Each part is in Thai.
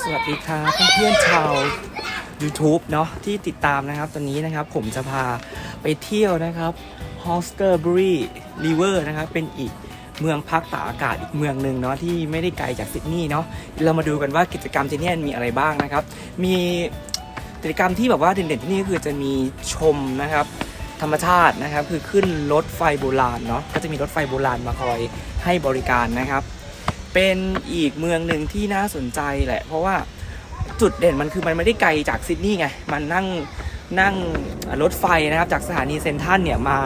สวัสดีครับเพื่อนๆชาว YouTube เนาะที่ติดตามนะครับ ตอนนี้นะครับผมจะพาไปเที่ยวนะครับ h o s k e r b u r y River นะครับ เป็นอีกเมืองพักตากอากาศอีกเมืองหนึ่งเนาะที่ไม่ได้ไกลจากซิดนีย์เนาะเรามาดูกันว่ากิจกรรมที่นี่มีอะไรบ้างนะครับ มีกิจกรรมที่แบบว่าเด่นๆที่นี่ก็คือจะมีชมนะครับ ธรรมชาตินะครับ คือขึ้นรถไฟโบราณเนาะก็จะมีรถไฟโบราณมาคอยให้บริการนะครับ เป็นอีกเมืองหนึ่งที่น่าสนใจแหละ เพราะว่าจุดเด่นมันคือมันไม่ได้ไกลจากซิดนีย์ไง มันนั่งนั่งรถไฟนะครับ จากสถานีเซนทรัลเนี่ยมา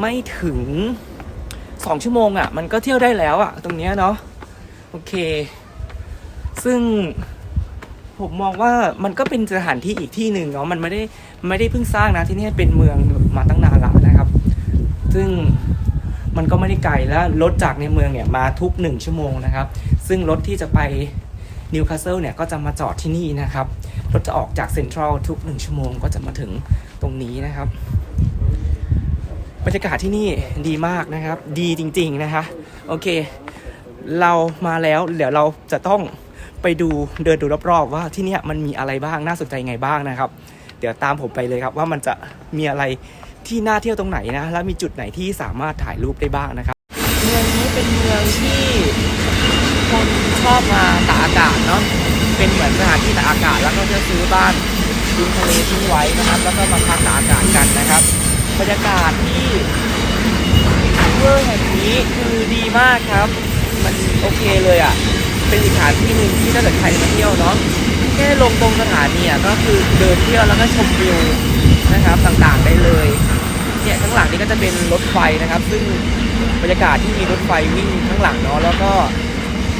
ไม่ถึง 2 ชั่วโมงอะ่ะ มันก็เที่ยวได้แล้วอะ่ะ ตรงเนี้ยเนาะโอเค ซึ่งผมมองว่ามันก็เป็นสถานที่อีกที่หนึ่งเนาะมันไม่ได้ไม่ได้เพิ่งสร้างนะที่นี่เป็นเมืองมาตั้งนานและนะครับ ซึ่ง มันก็ไม่ได้ไกลแล้วรถจากในเมืองเนี่ยมาทุก 1 ชั่วโมงนะครับ ซึ่งรถที่จะไปนิวคาสเซิลเนี่ยก็จะมาจอดที่นี่นะครับ รถจะออกจากเซ็นทรัลทุก 1 ชั่วโมงก็จะมาถึงตรงนี้นะครับ บรรยากาศที่นี่ดีมากนะครับ ดีจริงๆนะคะโอเค เรามาแล้วเดี๋ยวเราจะต้องไปดูเดินดูรอบๆว่าที่นี่มันมีอะไรบ้างน่าสนใจไงบ้างนะครับ เดี๋ยวตามผมไปเลยครับว่ามันจะมีอะไร ที่น่าเที่ยวตรงไหนนะแล้วมีจุดไหนที่สามารถถ่ายรูปได้บ้างนะครับเมืองนี้เป็นเมืองที่คนชอบมาตากอากาศเนาะเป็นเหมือนสถานที่ตากอากาศแล้วก็จะซื้อบ้านริมทะเลทิ้งไว้นะครับ แล้วก็มาพักตากอากาศกันนะครับ บรรยากาศที่เวอร์แห่งนี้คือดีมากครับ มันโอเคเลยอะเป็นสถานที่หนึ่งที่ถ้าเกิดใครมาเที่ยวเนาะแค่ลงตรงสถานีอะก็คือเดินเที่ยวแล้วก็ชมวิว นะครับต่างๆได้เลยเนี่ยข้างหลังนี้ก็จะเป็นรถไฟนะครับ ซึ่งบรรยากาศที่มีรถไฟวิ่งข้างหลังเนาะแล้วก็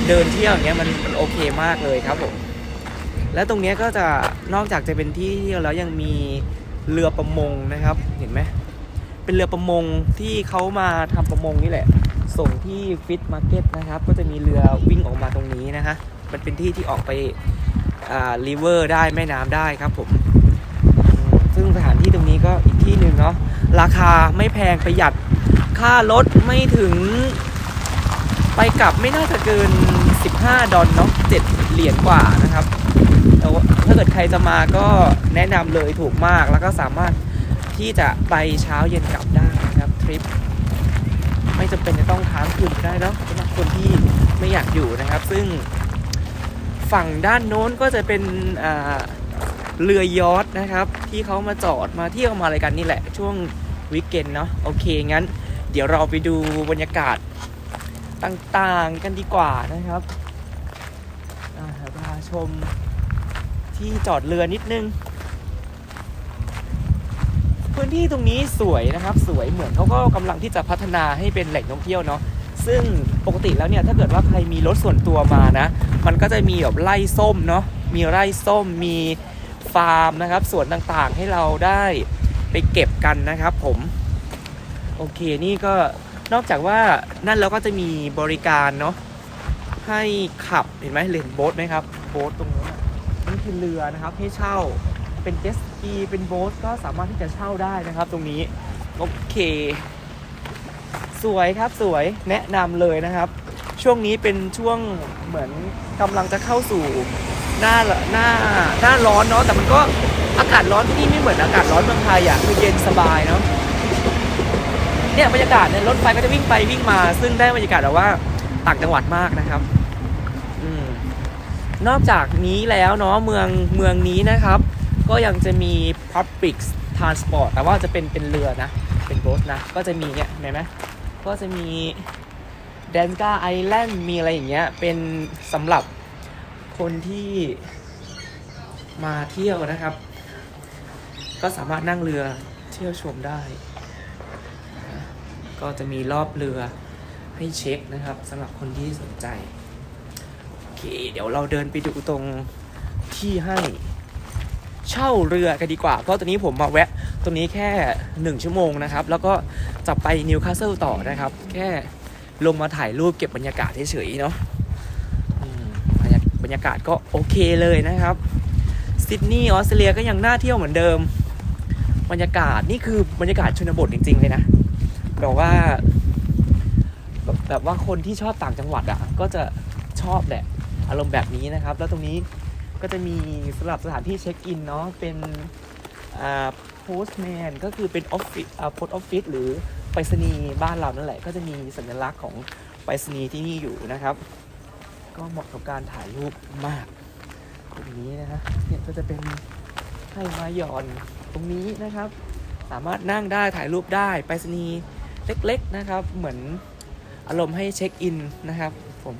เดินเที่ยวอย่างเงี้ยมันมันโอเคมากเลยครับผมและตรงเนี้ยก็จะนอกจากจะเป็นที่เที่ยวแล้วยังมีเรือประมงนะครับเห็นไหมเป็นเรือประมงที่เขามาทำประมงนี่แหละ ส่งที่ฟิตมาร์เก็ตนะครับ ก็จะมีเรือวิ่งออกมาตรงนี้นะฮะมันเป็นที่ที่ออกไปอ่าริเวอร์ได้แม่น้ำได้ครับผม ซึ่งสถานที่ตรงนี้ก็อีกที่หนึ่งเนาะราคาไม่แพงประหยัดค่ารถไม่ถึง ไปกลับไม่น่าจะเกิน 15 ดอลเนาะ7เหรียญกว่านะครับแต่ว่าถ้าเกิดใครจะมาก็แนะนำเลยถูกมากแล้วก็สามารถที่จะไปเช้าเย็นกลับได้นะครับทริปไม่จำเป็นจะต้องค้างคืนก็ได้เนาะสำหรับคนที่ไม่อยากอยู่นะครับ ซึ่งฝั่งด้านโน้นก็จะเป็นเรือ ยอทนะครับ ที่เขามาจอดมาเที่ยวมาอะไรกันนี่แหละ ช่วงวีคเกนเนาะโอเคงั้น เดี๋ยวเราไปดูบรรยากาศต่างๆกันดีกว่านะครับอ่าเดี๋ยวพาชมที่จอดเรือนิดนึง พื้นที่ตรงนี้สวยนะครับสวยเหมือนเขาก็กำลังที่จะพัฒนาให้เป็นแหล่งท่องเที่ยวเนาะซึ่งปกติแล้วเนี่ยถ้าเกิดว่าใครมีรถส่วนตัวมานะ มันก็จะมีแบบไร่ส้มเนาะมีไร่ส้มมี ฟาร์มนะครับสวนต่างๆให้เราได้ไปเก็บกันนะครับ ผมโอเคนี่ก็นอกจากว่านั่นเราก็จะมีบริการเนาะให้ขับเห็นไหมเห็นโบ๊ทไหมครับโบ๊ทตรงนู้นนั่นคือเรือนะครับให้เช่าเป็นเจสกีเป็นโบ๊ทก็สามารถที่จะเช่าได้นะครับ ตรงนี้โอเค สวยครับสวยแนะนำเลยนะครับ ช่วงนี้เป็นช่วงเหมือนกำลังจะเข้าสู่ หน้าหน้าหน้าร้อนเนาะแต่มันก็อากาศร้อนที่นี่ไม่เหมือนอากาศร้อนเมืองไทยอะคือเย็นสบายเนาะเนี่ยบรรยากาศเนี่ยรถไฟก็จะวิ่งไปวิ่งมา ซึ่งได้บรรยากาศแบบว่าต่างจังหวัดมากนะครับอืมนอกจากนี้แล้วเนาะเมืองเมืองนี้นะครับ ก็ยังจะมี public transport แต่ว่าจะเป็นเป็นเรือนะ เป็นโบ๊ทนะ ก็จะมีเนี่ยเห็นไหมก็จะมีแดนกาไอแลนด์มีอะไรอย่างเงี้ยเป็นสำหรับ คนที่มาเที่ยวนะครับ ก็สามารถนั่งเรือเที่ยวชมได้ ก็จะมีรอบเรือให้เช็คนะครับสำหรับคนที่สนใจ โอเค เดี๋ยวเราเดินไปดูตรงที่ให้เช่าเรือกันดีกว่า เพราะตอนนี้ผมมาแวะตรงนี้แค่ 1 ชั่วโมงนะครับ แล้วก็จะไปนิวคาสเซิลต่อนะครับ แค่ลงมาถ่ายรูปเก็บบรรยากาศเฉยๆเนาะ ยากาศก็โอเคเลยนะครับซิดนีย์ออสเตรเลียก็ยังน่าเที่ยวเหมือนเดิม บรรยากาศนี่คือบรรยากาศชนบทจริง ๆ เลยนะแบบว่าแบบแบบว่าคนที่ชอบต่างจังหวัดอะก็จะชอบแหละอารมณ์แบบนี้นะครับ แล้วตรงนี้ก็จะมีสำหรับสถานที่เช็คอินเนาะเป็นอ่าโพสแมนก็คือเป็นออฟฟิศอ่าโพสออฟฟิศหรือไปรษณีย์บ้านเรานั่นแหละ ก็จะมีสัญลักษณ์ของไปรษณีย์ที่นี่อยู่นะครับ ก็เหมาะกับการถ่ายรูปมากตรงนี้นะฮะเนี่ยก็จะเป็นให้มาหย่อนตรงนี้นะครับ สามารถนั่งได้ถ่ายรูปได้ไปรษณีย์เล็กๆนะครับ เหมือนอารมณ์ให้เช็คอินนะครับผม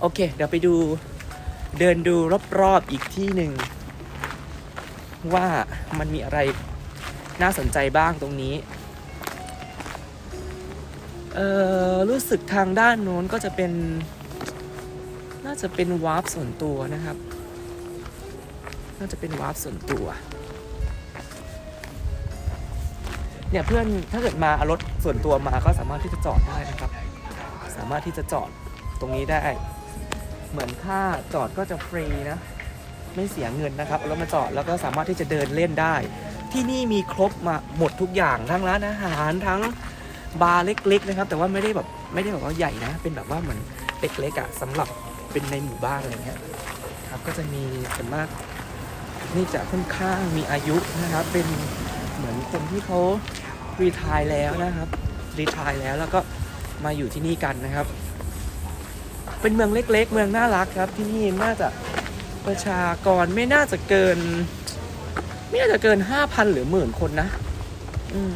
โอเค เดี๋ยวไปดูเดินดูรอบๆอีกที่หนึ่ง ว่ามันมีอะไรน่าสนใจบ้างตรงนี้เออรู้สึกทางด้านโน้นก็จะเป็น น่าจะเป็นวาร์ปส่วนตัวนะครับ น่าจะเป็นวาร์ปส่วนตัว เนี่ยเพื่อนถ้าเกิดมาเอารถส่วนตัวมาก็สามารถที่จะจอดได้นะครับ สามารถที่จะจอดตรงนี้ได้ เหมือนค่าจอดก็จะฟรีนะ ไม่เสียเงินนะครับรถมาจอดแล้วก็สามารถที่จะเดินเล่นได้ ที่นี่มีครบมาหมดทุกอย่างทั้งร้านอาหารทั้งบาร์เล็กๆนะครับ แต่ว่าไม่ได้แบบไม่ได้แบบว่าใหญ่นะ เป็นแบบว่าเหมือนเล็กๆอะสำหรับ เป็นในหมู่บ้านอะไรเงี้ยครับก็จะมีส่วนมากนี่จะค่อนข้างมีอายุนะครับ เป็นเหมือนคนที่เขารีทายแล้วนะครับรีทายแล้วแล้วก็มาอยู่ที่นี่กันนะครับ เป็นเมืองเล็ก ๆ เมืองน่ารักครับ ที่นี่น่าจะประชากรไม่น่าจะเกิน ไม่น่าจะเกินห้าพันหรือหมื่นคนนะ อืม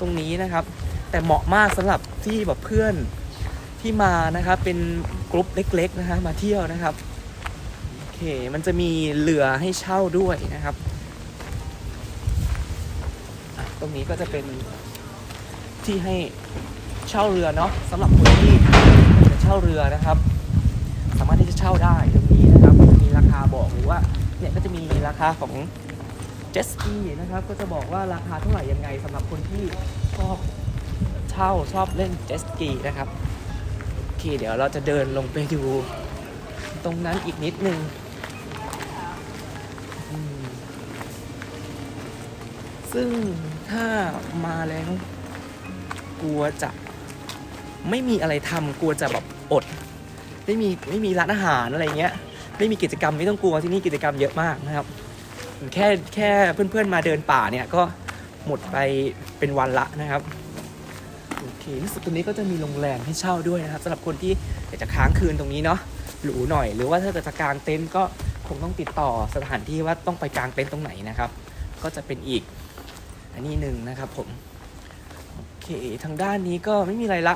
ตรงนี้นะครับ แต่เหมาะมากสำหรับที่แบบเพื่อน ที่มานะครับเป็นกลุ่มเล็ก ๆ นะฮะมาเที่ยวนะครับโอเคมันจะมีเรือให้เช่าด้วยนะครับตรงนี้ก็จะเป็นที่ให้เช่าเรือเนาะสำหรับคนที่จะเช่าเรือนะครับ สามารถที่จะเช่าได้ตรงนี้นะครับมีราคาบอกหรือว่าเนี่ยก็จะมีราคาของเจสกีนะครับก็จะบอกว่าราคาเท่าไหร่ยังไงสำหรับคนที่ชอบเช่าชอบเล่นเจสกีนะครับ โอเดี๋ยวเราจะเดินลงไปดู ตรงนั้นอีกนิดนึงซึ่งถ้ามาแล้วกลัวจะไม่มีอะไรทำกลัวจะแบบอด ไม่มีไม่มีร้านอาหารอะไรเงี้ย ไม่มีกิจกรรมไม่ต้องกลัวที่นี่กิจกรรมเยอะมากนะครับ แค่แค่เพื่อนๆมาเดินป่าเนี่ยก็หมดไปเป็นวันละนะครับ เครู้สึกตรงนี้ก็จะมีโรงแรมให้เช่าด้วยนะครับสำหรับคนที่อยากจะค้างคืนตรงนี้เนาะหรูหน่อย หรือว่าถ้าเกิดจะกางเต็นท์ก็คงต้องติดต่อสถานที่ว่าต้องไปกางเต็นท์ตรงไหนนะครับ ก็จะเป็นอีกอันนี้หนึ่งนะครับผมโอเคทางด้านนี้ก็ไม่มีอะไรละ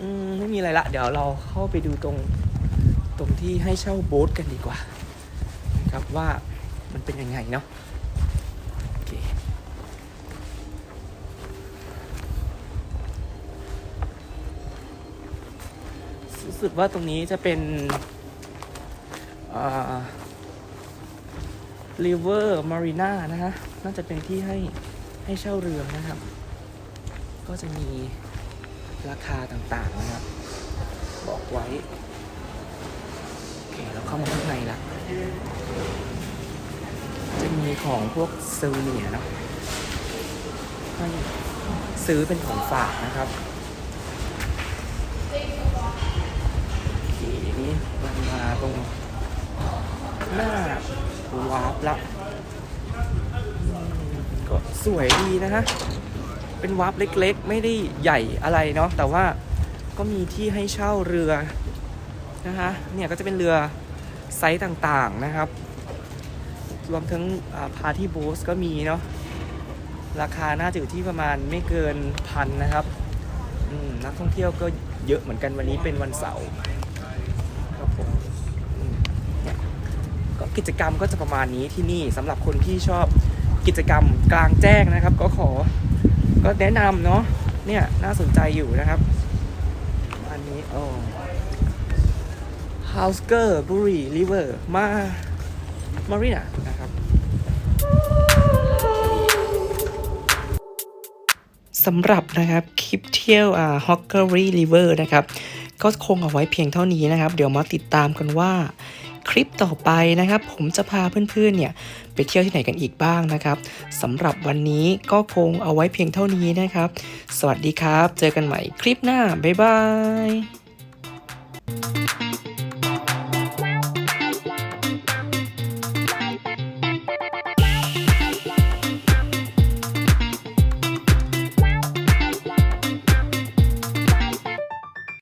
อืมไม่มีอะไรละ เดี๋ยวเราเข้าไปดูตรงตรงที่ให้เช่าโบ๊ทกันดีกว่านะครับว่ามันเป็นยังไงเนาะโอเครู้ สึกว่าตรงนี้จะเป็นอ่า River Marina นะฮะ น่าจะเป็นที่ให้ให้เช่าเรือนะครับ ก็จะมีราคาต่างๆนะครับ บอกไว้ โอเค เราเข้ามาข้างในละจะมีของพวกเซลเนียนะให้ซื้อเป็นของฝากนะครับ มาตรงหน้าวาร์ปละก็สวยดีนะฮะ เป็นวาร์ปเล็กๆ ไม่ได้ใหญ่อะไรเนาะแต่ว่าก็มีที่ให้เช่าเรือนะคะเนี่ยก็จะเป็นเรือไซส์ต่างๆนะครับ รวมทั้งพาร์ตี้โบ๊ทก็มีเนาะราคาน่าจะอยู่ที่ประมาณไม่เกินพันนะครับนักท่องเที่ยวก็เยอะเหมือนกันวันนี้เป็นวันเสาร์ครับผมอืมเนี่ย กิจกรรมก็จะประมาณนี้ที่นี่สำหรับคนที่ชอบกิจกรรมกลางแจ้งนะครับ ก็ขอก็แนะนำเนาะเนี่ยน่าสนใจอยู่นะครับ อันนี้โอ้ h o u s e r b u r y River มา Marina นะครับสำหรับนะครับคลิปเที่ยวอ่า h o c k e r y River นะครับ ก็คงเอาไว้เพียงเท่านี้นะครับ เดี๋ยวมาติดตามกันว่า คลิปต่อไปนะครับ ผมจะพาเพื่อนๆเนี่ยไปเที่ยวที่ไหนกันอีกบ้างนะครับสำหรับวันนี้ก็คงเอาไว้เพียงเท่านี้นะครับ สวัสดีครับ เจอกันใหม่คลิปหน้า บ๊ายบาย